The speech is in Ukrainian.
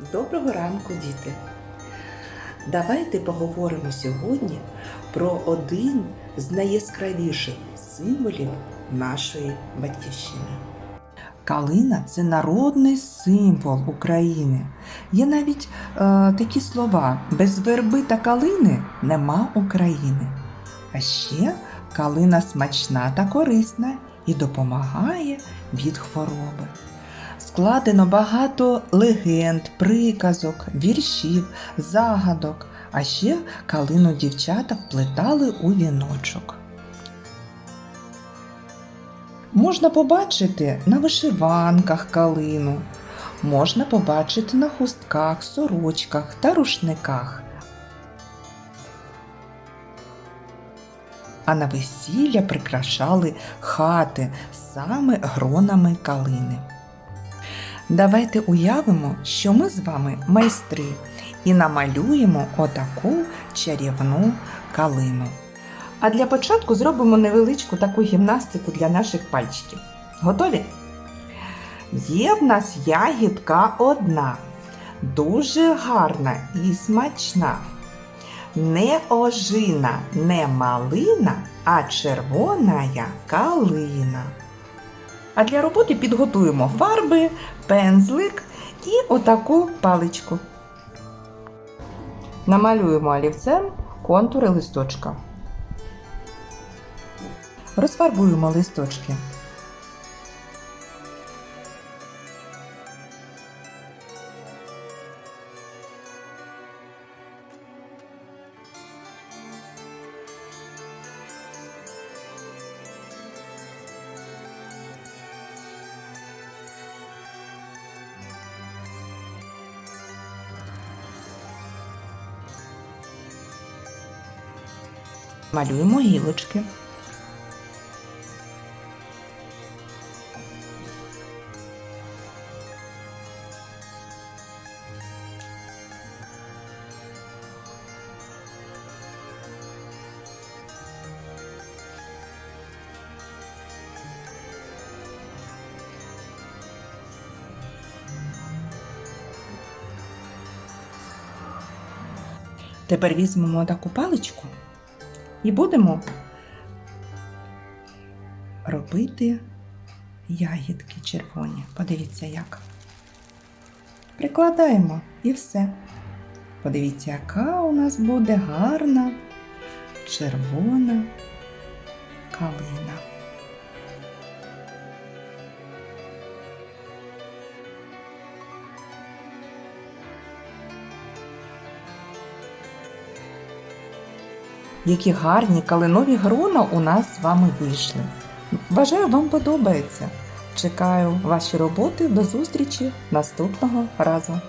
Доброго ранку, діти! Давайте поговоримо сьогодні про один з найяскравіших символів нашої батьківщини. Калина це народний символ України. Є навіть е, такі слова: без верби та калини нема України. А ще калина смачна та корисна і допомагає від хвороби. Складено багато легенд, приказок, віршів, загадок, а ще калину дівчата вплетали у віночок. Можна побачити на вишиванках калину, можна побачити на хустках, сорочках та рушниках. А на весілля прикрашали хати саме гронами калини. Давайте уявимо, що ми з вами майстри і намалюємо отаку чарівну калину. А для початку зробимо невеличку таку гімнастику для наших пальчиків. Готові? Є в нас ягідка одна, дуже гарна і смачна. Не ожина, не малина, а червона калина. А для роботи підготуємо фарби, пензлик і отаку паличку. Намалюємо олівцем контури листочка. Розфарбуємо листочки. Малюємо гілочки. Тепер візьмемо таку паличку і будемо робити ягідки червоні. Подивіться, як. Прикладаємо і все. Подивіться, яка у нас буде гарна червона калина. Які гарні калинові грона у нас з вами вийшли. Бажаю вам подобається. Чекаю ваші роботи до зустрічі наступного разу.